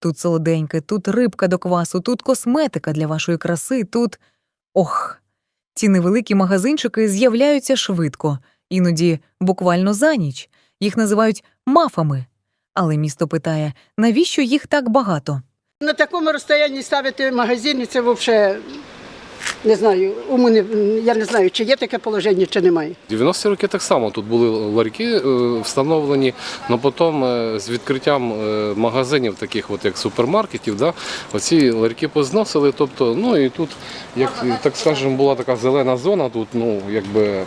Тут солоденьке, тут рибка до квасу, тут косметика для вашої краси, тут. Ох. Ці невеликі магазинчики з'являються швидко, іноді буквально за ніч. Їх називають мафами. Але місто питає, навіщо їх так багато? На такому розстоянні ставити магазини, це взагалі не знаю. Уму не, я не знаю, чи є таке положення, чи немає. 90-ті роки так само тут були ларьки е, встановлені, але потім е, з відкриттям е, магазинів, таких от як супермаркетів, да, оці ларьки позносили. Тобто, ну і тут, як так скажемо, була така зелена зона, тут ну якби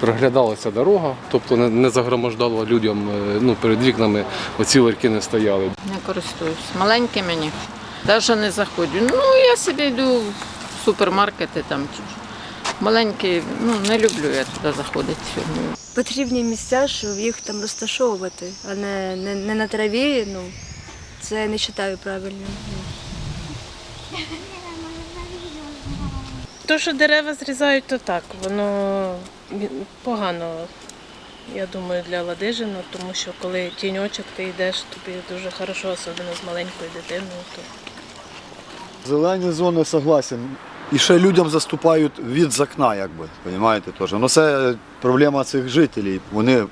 приглядалася дорога, тобто не, не загромождало людям е, ну, перед вікнами оці ларьки не стояли. Не користуюсь. Маленькі мені. Навіть не заходжу. Ну, я собі йду в супермаркети там. Маленькі, ну не люблю я туди заходити. потрібні місця, щоб їх там розташовувати, а не, не, не на траві. Ну, це я не вважаю правильним. То, що дерева зрізають, то так, воно погано, я думаю, для Ладижину, тому що коли тіньочок ти йдеш, тобі дуже хорошо, особливо з маленькою дитиною. То Зелені зони согласен. І ще людям заступають від з окна, якби, розумієте, теж. Ну це проблема цих жителів. Вони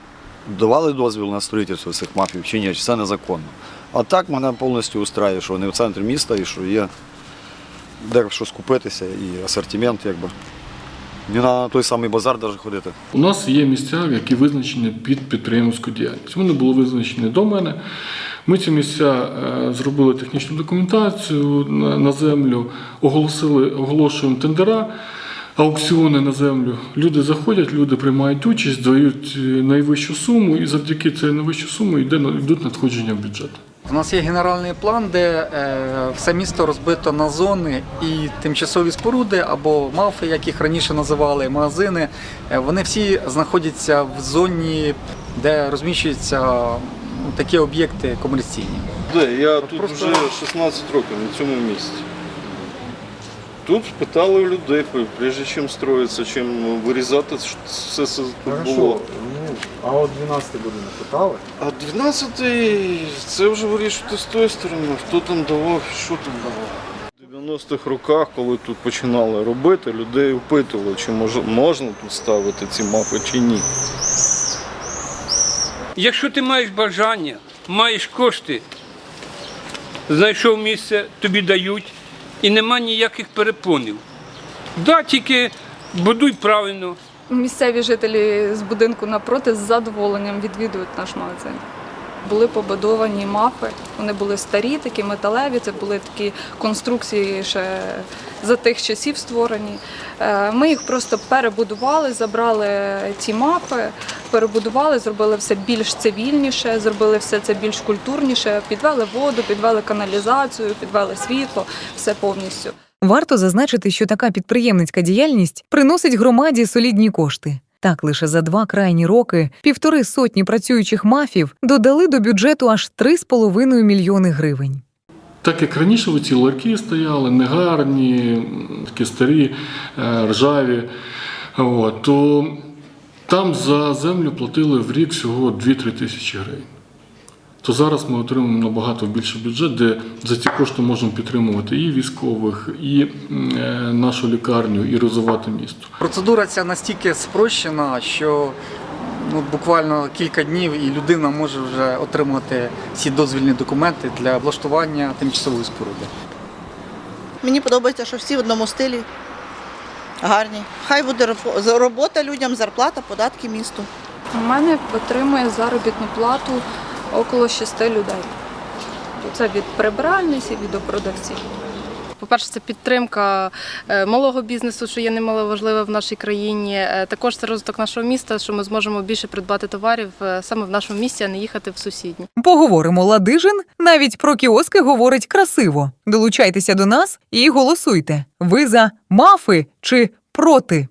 давали дозвіл на строїтельство цих мафів чи ні, чи це незаконно. А так мене повністю устраює, що вони в центрі міста і що є де що скупитися, і асортимент, якби. Не на той самий базар навіть ходити. У нас є місця, які визначені під підприємську діяльність. Вони були визначені до мене. Ми ці місця е, зробили технічну документацію на, землю, оголосили, оголошуємо тендера, аукціони на землю. Люди заходять, люди приймають участь, дають е, найвищу суму, і завдяки цій найвищій сумі йдуть надходження в бюджет. У нас є генеральний план, де е, все місто розбито на зони і тимчасові споруди або мафи, як їх раніше називали, магазини. Е, вони всі знаходяться в зоні, де розміщуються ну, такі об'єкти комерційні. Де? Я тут просто- вже 16 років на цьому місці. Тут питали людей, прежде чим строїться, чим вирізати, що все це тут було. А от 12 години питали? А 12-й це вже вирішувати з тої сторони, хто там давав, що там давав. В 90-х роках, коли тут починали робити, людей опитували, чи мож- можна тут ставити ці мапи чи ні. Якщо ти маєш бажання, маєш кошти, знайшов місце, тобі дають і нема ніяких перепонів. Да, тільки будуй правильно, Місцеві жителі з будинку напроти з задоволенням відвідують наш магазин. Були побудовані мафи, вони були старі, такі металеві, це були такі конструкції ще за тих часів створені. Е, Ми їх просто перебудували, забрали ці мафи, перебудували, зробили все більш цивільніше, зробили все це більш культурніше, підвели воду, підвели каналізацію, підвели світло, все повністю. Варто зазначити, що така підприємницька діяльність приносить громаді солідні кошти. Так, лише за два крайні роки півтори сотні працюючих мафів додали до бюджету аж 3,5 мільйони гривень. Так як раніше ці ларки стояли, негарні, такі старі, е, ржаві, то там за землю платили в рік всього 2-3 тисячі гривень. То зараз ми отримуємо набагато більший бюджет, де за ці кошти можемо підтримувати і військових, і е, нашу лікарню, і розвивати місто. Процедура ця настільки спрощена, що ну, буквально кілька днів і людина може вже отримати всі дозвільні документи для облаштування тимчасової споруди. Мені подобається, що всі в одному стилі гарні. Хай буде робота людям, зарплата, податки місту. У мене отримує заробітну плату около шести людей. Це від прибиральниць і від продавців. По-перше, це підтримка е, малого бізнесу, що є немало важливе в нашій країні. Е, Також це розвиток нашого міста, що ми зможемо більше придбати товарів е, саме в нашому місті, а не їхати в сусідні. Поговоримо Ладижин, навіть про кіоски говорить красиво. Долучайтеся до нас і голосуйте. Ви за мафи чи проти?